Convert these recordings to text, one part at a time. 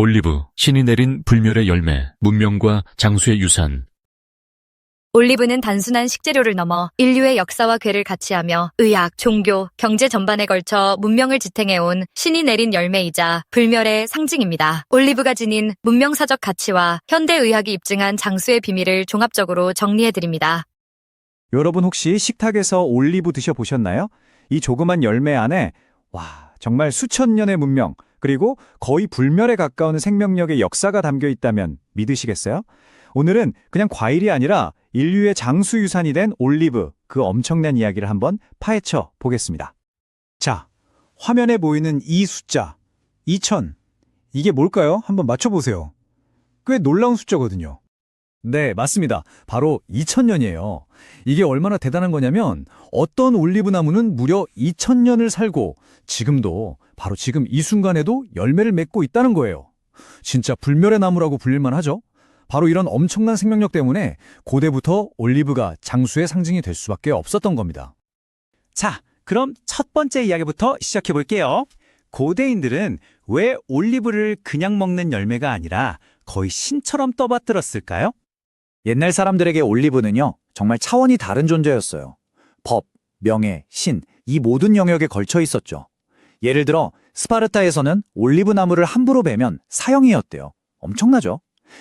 올리브, 신이 내린 불멸의 열매, 문명과 장수의 유산. 올리브는 단순한 식재료를 넘어 인류의 역사와 괴를 같이 하며 의학, 종교, 경제 전반에 걸쳐 문명을 지탱해온 신이 내린 열매이자 불멸의 상징입니다. 올리브가 지닌 문명사적 가치와 현대의학이 입증한 장수의 비밀을 종합적으로 정리해드립니다. 여러분 혹시 식탁에서 올리브 드셔보셨나요? 이 조그만 열매 안에 와 정말 수천 년의 문명 그리고 거의 불멸에 가까운 생명력의 역사가 담겨 있다면 믿으시겠어요? 오늘은 그냥 과일이 아니라 인류의 장수 유산이 된 올리브 그 엄청난 이야기를 한번 파헤쳐 보겠습니다. 자, 화면에 보이는 이 숫자 2000 이게 뭘까요? 한번 맞춰보세요. 꽤 놀라운 숫자거든요. 네, 맞습니다. 바로 2000년이에요. 이게 얼마나 대단한 거냐면 어떤 올리브 나무는 무려 2000년을 살고 지금도 바로 지금 이 순간에도 열매를 맺고 있다는 거예요. 진짜 불멸의 나무라고 불릴만 하죠. 바로 이런 엄청난 생명력 때문에 고대부터 올리브가 장수의 상징이 될 수밖에 없었던 겁니다. 자, 그럼 첫 번째 이야기부터 시작해 볼게요. 고대인들은 왜 올리브를 그냥 먹는 열매가 아니라 거의 신처럼 떠받들었을까요? 옛날 사람들에게 올리브는요, 정말 차원이 다른 존재였어요. 법, 명예, 신, 이 모든 영역에 걸쳐 있었죠. 예를 들어, 스파르타에서는 올리브 나무를 함부로 베면 사형이었대요. 엄청나죠?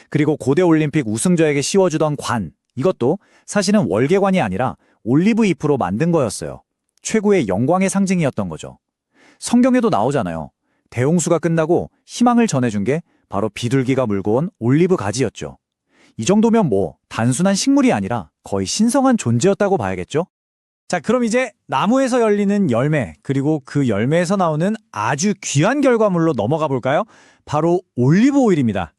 그리고 고대 올림픽 우승자에게 씌워주던 관, 이것도 사실은 월계관이 아니라 올리브 잎으로 만든 거였어요. 최고의 영광의 상징이었던 거죠. 성경에도 나오잖아요. 대홍수가 끝나고 희망을 전해준 게 바로 비둘기가 물고 온 올리브 가지였죠. 이 정도면 뭐 단순한 식물이 아니라 거의 신성한 존재였다고 봐야겠죠? 자, 그럼 이제 나무에서 열리는 열매, 그리고 그 열매에서 나오는 아주 귀한 결과물로 넘어가 볼까요? 바로 올리브 오일입니다.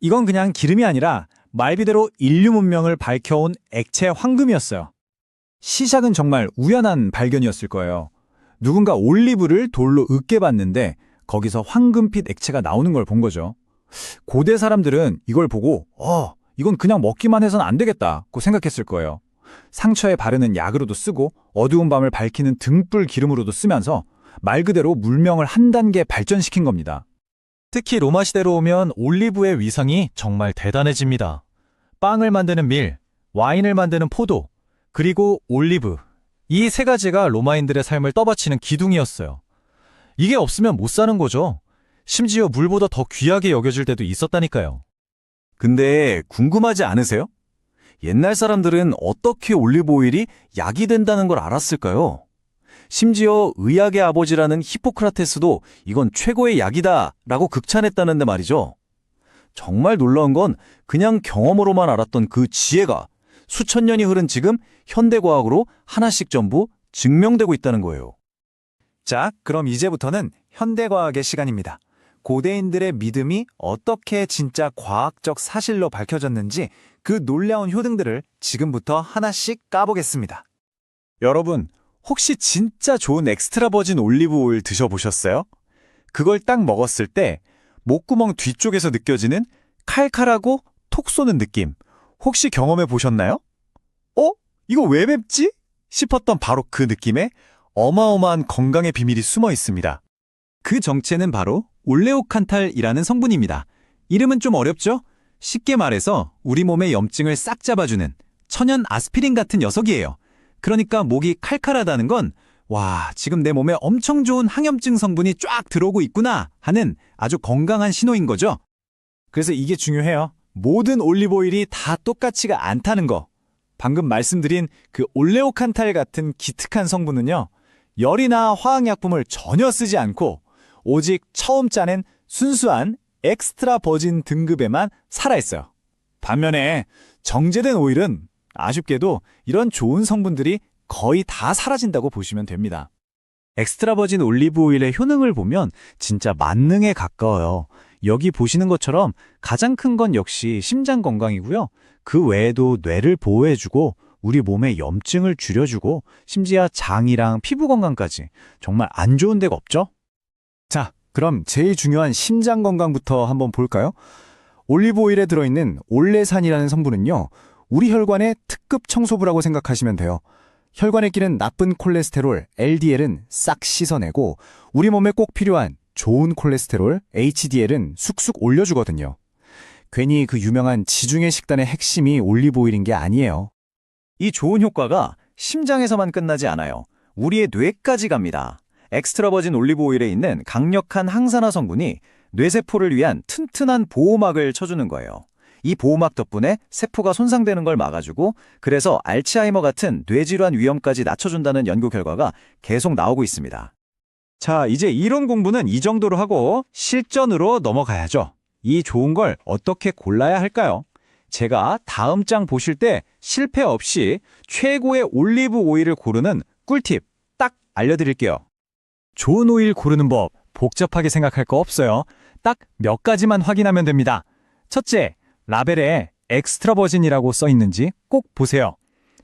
이건 그냥 기름이 아니라 말 그대로 인류 문명을 밝혀온 액체 황금이었어요. 시작은 정말 우연한 발견이었을 거예요. 누군가 올리브를 돌로 으깨 봤는데 거기서 황금빛 액체가 나오는 걸 본 거죠. 고대 사람들은 이걸 보고 어, 이건 그냥 먹기만 해선 안 되겠다고 생각했을 거예요. 상처에 바르는 약으로도 쓰고 어두운 밤을 밝히는 등불 기름으로도 쓰면서 말 그대로 물명을 한 단계 발전시킨 겁니다. 특히 로마 시대로 오면 올리브의 위상이 정말 대단해집니다. 빵을 만드는 밀, 와인을 만드는 포도, 그리고 올리브. 이 세 가지가 로마인들의 삶을 떠받치는 기둥이었어요. 이게 없으면 못 사는 거죠. 심지어 물보다 더 귀하게 여겨질 때도 있었다니까요. 근데 궁금하지 않으세요? 옛날 사람들은 어떻게 올리브 오일이 약이 된다는 걸 알았을까요? 심지어 의학의 아버지라는 히포크라테스도 이건 최고의 약이다 라고 극찬했다는데 말이죠. 정말 놀라운 건 그냥 경험으로만 알았던 그 지혜가 수천 년이 흐른 지금 현대과학으로 하나씩 전부 증명되고 있다는 거예요. 자, 그럼 이제부터는 현대과학의 시간입니다. 고대인들의 믿음이 어떻게 진짜 과학적 사실로 밝혀졌는지 그 놀라운 효능들을 지금부터 하나씩 까보겠습니다. 여러분, 혹시 진짜 좋은 엑스트라 버진 올리브 오일 드셔보셨어요? 그걸 딱 먹었을 때 목구멍 뒤쪽에서 느껴지는 칼칼하고 톡 쏘는 느낌 혹시 경험해 보셨나요? 어? 이거 왜 맵지? 싶었던 바로 그 느낌에 어마어마한 건강의 비밀이 숨어 있습니다. 그 정체는 바로 올레오칸탈이라는 성분입니다. 이름은 좀 어렵죠? 쉽게 말해서 우리 몸의 염증을 싹 잡아주는 천연 아스피린 같은 녀석이에요. 그러니까 목이 칼칼하다는 건 와, 지금 내 몸에 엄청 좋은 항염증 성분이 쫙 들어오고 있구나 하는 아주 건강한 신호인 거죠. 그래서 이게 중요해요. 모든 올리브 오일이 다 똑같지가 않다는 거. 방금 말씀드린 그 올레오칸탈 같은 기특한 성분은요. 열이나 화학약품을 전혀 쓰지 않고 오직 처음 짜낸 순수한 엑스트라 버진 등급에만 살아있어요. 반면에 정제된 오일은 아쉽게도 이런 좋은 성분들이 거의 다 사라진다고 보시면 됩니다. 엑스트라 버진 올리브 오일의 효능을 보면 진짜 만능에 가까워요. 여기 보시는 것처럼 가장 큰 건 역시 심장 건강이고요. 그 외에도 뇌를 보호해주고 우리 몸의 염증을 줄여주고 심지어 장이랑 피부 건강까지 정말 안 좋은 데가 없죠? 자, 그럼 제일 중요한 심장 건강부터 한번 볼까요? 올리브 오일에 들어있는 올레산이라는 성분은요. 우리 혈관의 특급 청소부라고 생각하시면 돼요. 혈관에 끼는 나쁜 콜레스테롤, LDL은 싹 씻어내고 우리 몸에 꼭 필요한 좋은 콜레스테롤, HDL은 쑥쑥 올려주거든요. 괜히 그 유명한 지중해 식단의 핵심이 올리브오일인 게 아니에요. 이 좋은 효과가 심장에서만 끝나지 않아요. 우리의 뇌까지 갑니다. 엑스트라 버진 올리브 오일에 있는 강력한 항산화 성분이 뇌세포를 위한 튼튼한 보호막을 쳐주는 거예요. 이 보호막 덕분에 세포가 손상되는 걸 막아주고 그래서 알츠하이머 같은 뇌질환 위험까지 낮춰준다는 연구 결과가 계속 나오고 있습니다. 자, 이제 이론 공부는 이 정도로 하고 실전으로 넘어가야죠. 이 좋은 걸 어떻게 골라야 할까요? 제가 다음 장 보실 때 실패 없이 최고의 올리브 오일을 고르는 꿀팁 딱 알려드릴게요. 좋은 오일 고르는 법 복잡하게 생각할 거 없어요. 딱 몇 가지만 확인하면 됩니다. 첫째, 라벨에 엑스트라 버진이라고 써 있는지 꼭 보세요.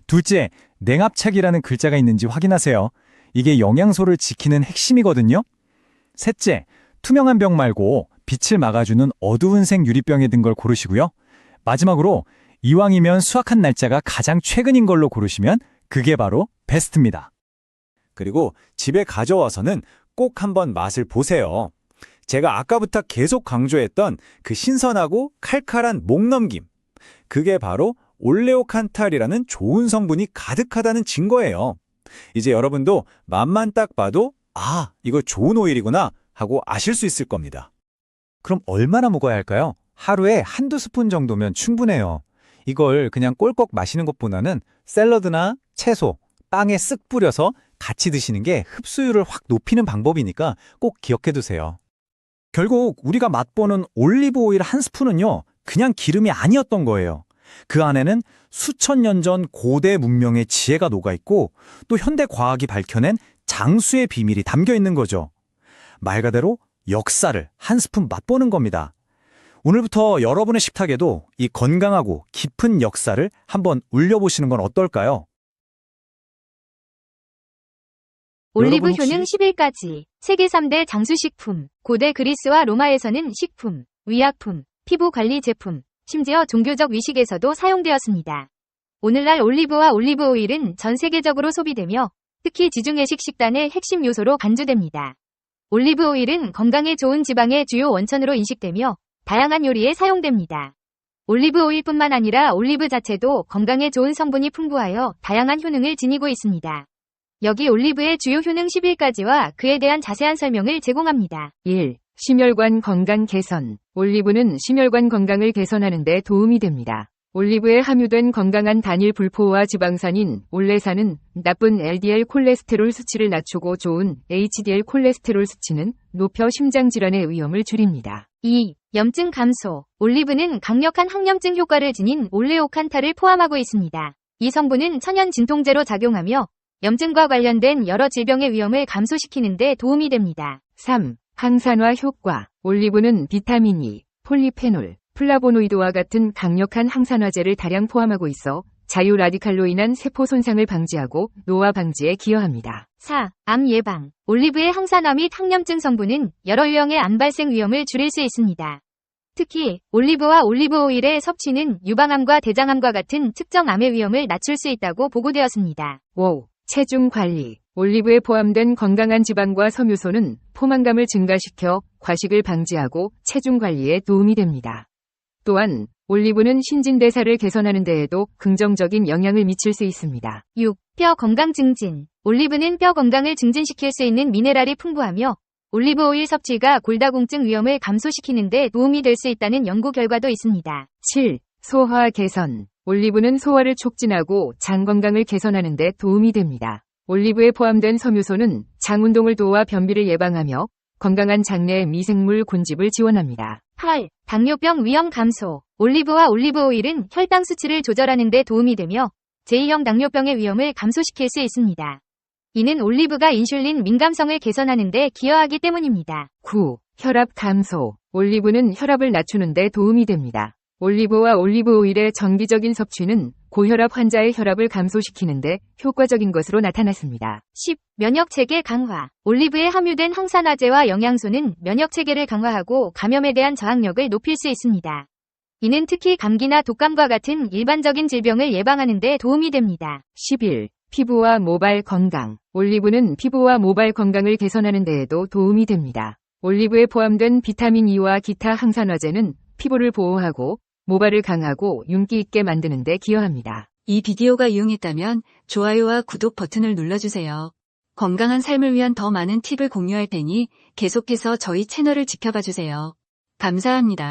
둘째, 냉압착이라는 글자가 있는지 확인하세요. 이게 영양소를 지키는 핵심이거든요. 셋째, 투명한 병 말고 빛을 막아주는 어두운 색 유리병에 든 걸 고르시고요. 마지막으로 이왕이면 수확한 날짜가 가장 최근인 걸로 고르시면 그게 바로 베스트입니다. 그리고 집에 가져와서는 꼭 한번 맛을 보세요. 제가 아까부터 계속 강조했던 그 신선하고 칼칼한 목넘김. 그게 바로 올레오칸탈이라는 좋은 성분이 가득하다는 증거예요. 이제 여러분도 맛만 딱 봐도 아, 이거 좋은 오일이구나 하고 아실 수 있을 겁니다. 그럼 얼마나 먹어야 할까요? 하루에 한두 스푼 정도면 충분해요. 이걸 그냥 꼴꺽 마시는 것보다는 샐러드나 채소, 빵에 쓱 뿌려서 같이 드시는 게 흡수율을 확 높이는 방법이니까 꼭 기억해 두세요. 결국 우리가 맛보는 올리브 오일 한 스푼은요, 그냥 기름이 아니었던 거예요. 그 안에는 수천 년 전 고대 문명의 지혜가 녹아있고 또 현대 과학이 밝혀낸 장수의 비밀이 담겨 있는 거죠. 말 그대로 역사를 한 스푼 맛보는 겁니다. 오늘부터 여러분의 식탁에도 이 건강하고 깊은 역사를 한번 울려보시는 건 어떨까요? 올리브 효능 11가지. 세계 3대 장수식품. 고대 그리스와 로마에서는 식품, 의약품, 피부 관리 제품, 심지어 종교적 위식에서도 사용되었습니다. 오늘날 올리브와 올리브 오일은 전 세계적으로 소비되며 특히 지중해식 식단의 핵심 요소로 간주됩니다. 올리브 오일은 건강에 좋은 지방의 주요 원천으로 인식되며 다양한 요리에 사용됩니다. 올리브 오일뿐만 아니라 올리브 자체도 건강에 좋은 성분이 풍부하여 다양한 효능을 지니고 있습니다. 여기 올리브의 주요 효능 11가지와 그에 대한 자세한 설명을 제공합니다. 1. 심혈관 건강 개선. 올리브는 심혈관 건강을 개선하는 데 도움이 됩니다. 올리브에 함유된 건강한 단일 불포화 지방산인 올레산은 나쁜 LDL 콜레스테롤 수치를 낮추고 좋은 HDL 콜레스테롤 수치는 높여 심장 질환의 위험을 줄입니다. 2. 염증 감소. 올리브는 강력한 항염증 효과를 지닌 올레오칸타를 포함하고 있습니다. 이 성분은 천연 진통제로 작용하며 염증과 관련된 여러 질병의 위험을 감소시키는 데 도움이 됩니다. 3. 항산화 효과. 올리브는 비타민 E, 폴리페놀, 플라보노이드와 같은 강력한 항산화제를 다량 포함하고 있어 자유 라디칼로 인한 세포 손상을 방지하고 노화 방지에 기여합니다. 4. 암 예방. 올리브의 항산화 및 항염증 성분은 여러 유형의 암 발생 위험을 줄일 수 있습니다. 특히 올리브와 올리브 오일의 섭취는 유방암과 대장암과 같은 특정 암의 위험을 낮출 수 있다고 보고되었습니다. 5. 체중 관리. 올리브에 포함된 건강한 지방과 섬유소는 포만감을 증가시켜 과식을 방지하고 체중 관리에 도움이 됩니다. 또한 올리브는 신진대사를 개선하는 데에도 긍정적인 영향을 미칠 수 있습니다. 6. 뼈 건강 증진. 올리브는 뼈 건강을 증진시킬 수 있는 미네랄이 풍부하며 올리브 오일 섭취가 골다공증 위험을 감소시키는 데 도움이 될 수 있다는 연구 결과도 있습니다. 7. 소화 개선. 올리브는 소화를 촉진하고 장 건강을 개선하는 데 도움이 됩니다. 올리브에 포함된 섬유소는 장 운동을 도와 변비를 예방하며 건강한 장내 미생물 군집을 지원합니다. 8. 당뇨병 위험 감소. 올리브와 올리브 오일은 혈당 수치를 조절하는 데 도움이 되며 제2형 당뇨병의 위험을 감소시킬 수 있습니다. 이는 올리브가 인슐린 민감성을 개선하는 데 기여하기 때문입니다. 9. 혈압 감소. 올리브는 혈압을 낮추는 데 도움이 됩니다. 올리브와 올리브 오일의 정기적인 섭취는 고혈압 환자의 혈압을 감소시키는데 효과적인 것으로 나타났습니다. 10. 면역 체계 강화. 올리브에 함유된 항산화제와 영양소는 면역 체계를 강화하고 감염에 대한 저항력을 높일 수 있습니다. 이는 특히 감기나 독감과 같은 일반적인 질병을 예방하는 데 도움이 됩니다. 11. 피부와 모발 건강. 올리브는 피부와 모발 건강을 개선하는 데에도 도움이 됩니다. 올리브에 포함된 비타민 E와 기타 항산화제는 피부를 보호하고 모발을 강하고 윤기 있게 만드는 데 기여합니다. 이 비디오가 유용했다면 좋아요와 구독 버튼을 눌러주세요. 건강한 삶을 위한 더 많은 팁을 공유할 테니 계속해서 저희 채널을 지켜봐 주세요. 감사합니다.